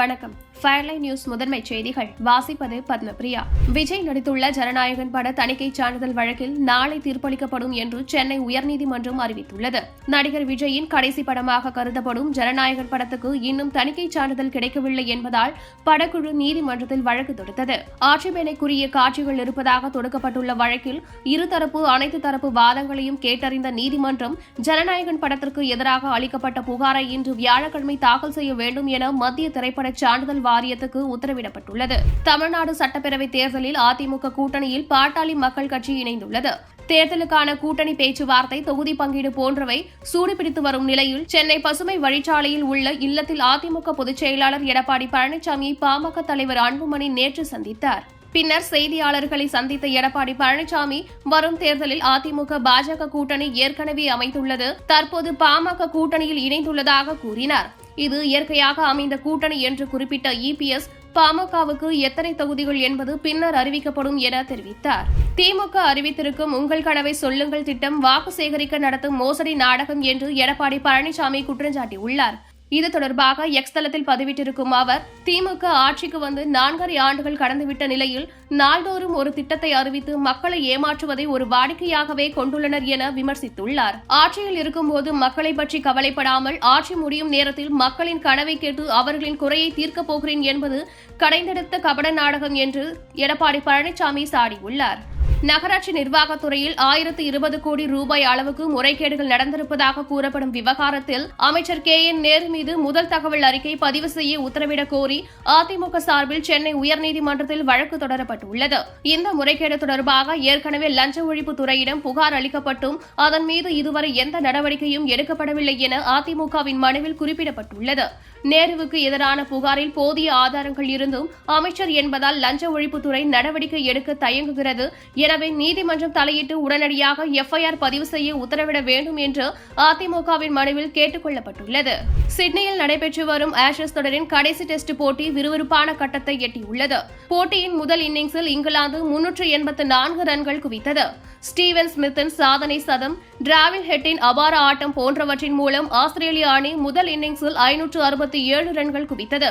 வணக்கம். ஃபயர்லைன் நியூஸ் முதன்மை செய்திகள். வாசிப்பது பத்மபிரியா. விஜய் நடித்துள்ள ஜனநாயகன் பட தணிக்கை சான்றிதழ் வழக்கில் நாளை தீர்ப்பளிக்கப்படும் என்று சென்னை உயர்நீதிமன்றம் அறிவித்துள்ளது. நடிகர் விஜயின் கடைசி படமாக கருதப்படும் ஜனநாயகன் படத்துக்கு இன்னும் தணிக்கை சான்றிதழ் கிடைக்கவில்லை என்பதால் படக்குழு நீதிமன்றத்தில் வழக்கு தொடுத்தது. ஆட்சேபனைக்குரிய காட்சிகள் இருப்பதாக தொடுக்கப்பட்டுள்ள வழக்கில் இருதரப்பு அனைத்து தரப்பு வாதங்களையும் கேட்டறிந்த நீதிமன்றம் ஜனநாயகன் படத்திற்கு எதிராக அளிக்கப்பட்ட புகாரை இன்று வியாழக்கிழமை தாக்கல் செய்ய வேண்டும் என மத்திய திரைப்பட சான்றிதழ் வாரியத்துக்கு உத்தரவிடப்பட்டுள்ளது. தமிழ்நாடு சட்டப்பேரவை தேர்தலில் அதிமுக கூட்டணியில் பாட்டாளி மக்கள் கட்சி இணைந்துள்ளது. தேர்தலுக்கான கூட்டணி பேச்சுவார்த்தை தொகுதி பங்கீடு போன்றவை சூடுபிடித்து வரும் நிலையில் சென்னை பசுமை வழிச்சாலையில் உள்ள இல்லத்தில் அதிமுக பொதுச் செயலாளர் எடப்பாடி பழனிசாமியை பாமக தலைவர் அன்புமணி நேற்று சந்தித்தார். பின்னர் செய்தியாளர்களை சந்தித்த எடப்பாடி பழனிசாமி வரும் தேர்தலில் அதிமுக பாஜக கூட்டணி ஏற்கனவே அமைத்துள்ளது. தற்போது பாமக கூட்டணியில் இணைந்துள்ளதாக கூறினார். இது இயற்கையாக அமைந்த கூட்டணி என்று குறிப்பிட்ட இபிஎஸ் பாமகவுக்கு எத்தனை தொகுதிகள் என்பது பின்னர் அறிவிக்கப்படும் என தெரிவித்தார். திமுக அறிவித்திருக்கும் உங்கள் கனவை சொல்லுங்கள் திட்டம் வாக்கு சேகரிக்க நடத்தும் மோசடி நாடகம் என்று எடப்பாடி பழனிசாமி குற்றம் சாட்டியுள்ளார் இது தொடர்பாக எக்ஸ் தளத்தில் பதிவிட்டிருக்கும் அவர் திமுக ஆட்சிக்கு வந்து நான்கரை ஆண்டுகள் கடந்துவிட்ட நிலையில் நாள்தோறும் ஒரு திட்டத்தை அறிவித்து மக்களை ஏமாற்றுவதை ஒரு வாடிக்கையாகவே கொண்டுள்ளனர் என விமர்சித்துள்ளார். ஆட்சியில் இருக்கும்போது மக்களை பற்றி கவலைப்படாமல் ஆட்சி முடியும் நேரத்தில் மக்களின் கனவை கேட்டு அவர்களின் குறையை தீர்க்கப் போகிறேன் என்பது கடைந்தெடுத்த கபட நாடகம் என்று எடப்பாடி பழனிசாமி சாடியுள்ளார். நகராட்சி நிர்வாகத்துறையில் ஆயிரத்து இருபது கோடி ரூபாய் அளவுக்கு முறைகேடுகள் நடந்திருப்பதாக கூறப்படும் விவகாரத்தில் அமைச்சர் கே என் நேரு மீது முதல் தகவல் அறிக்கை பதிவு செய்ய உத்தரவிடக் கோரி அதிமுக சார்பில் சென்னை உயர்நீதிமன்றத்தில் வழக்கு தொடரப்பட்டுள்ளது. இந்த முறைகேடு தொடர்பாக ஏற்கனவே லஞ்ச ஒழிப்பு துறையிடம் புகார் அளிக்கப்பட்டும் அதன் மீது இதுவரை எந்த நடவடிக்கையும் எடுக்கப்படவில்லை என அதிமுகவின் மனுவில் குறிப்பிடப்பட்டுள்ளது. நேருவுக்கு எதிரான புகாரில் போதிய ஆதாரங்கள் இருந்தும் அமைச்சர் என்பதால் லஞ்ச ஒழிப்புத்துறை நடவடிக்கை எடுக்க தயங்குகிறது என எனவே நீதிமன்றம் தலையிட்டு உடனடியாக எஃப்ஐஆர் பதிவு செய்ய உத்தரவிட வேண்டும் என்று அதிமுகவின் மனுவில் கேட்டுக் கொள்ளப்பட்டுள்ளது சிட்னியில் நடைபெற்று வரும் ஆஷஸ் தொடரின் கடைசி டெஸ்ட் போட்டி விறுவிறுப்பான கட்டத்தை எட்டியுள்ளது. போட்டியின் முதல் இன்னிங்ஸில் இங்கிலாந்து முன்னூற்று எண்பத்து நான்கு ரன்கள் குவித்தது. ஸ்டீவன் ஸ்மித்தின் சாதனை சதம் டிராவிட் ஹெட்டின் அபார ஆட்டம் போன்றவற்றின் மூலம் ஆஸ்திரேலிய அணி முதல் இன்னிங்ஸில் ஐநூற்று அறுபத்தி ஏழு ரன்கள் குவித்தது.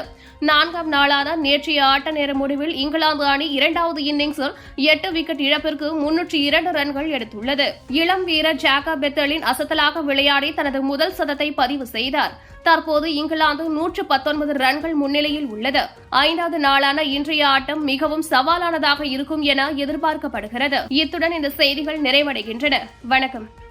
நான்காம் நாளான நேற்றைய ஆட்ட நேர முடிவில் இங்கிலாந்து அணி இரண்டாவது இன்னிங்ஸில் எட்டு விக்கெட் இழப்பிற்கு முன்னூற்றி இரண்டு ரன்கள் எடுத்துள்ளது. இளம் வீரர் ஜாக்கா பெத்தலின் அசத்தலாக விளையாடி தனது முதல் சதத்தை பதிவு செய்தார். தற்போது இங்கிலாந்து நூற்று பத்தொன்பது ரன்கள் முன்னிலையில் உள்ளது. ஐந்தாவது நாளான இன்றைய ஆட்டம் மிகவும் சவாலானதாக இருக்கும் என எதிர்பார்க்கப்படுகிறது. இத்துடன் இந்த செய்திகள் நிறைவடைகின்றன. வணக்கம்.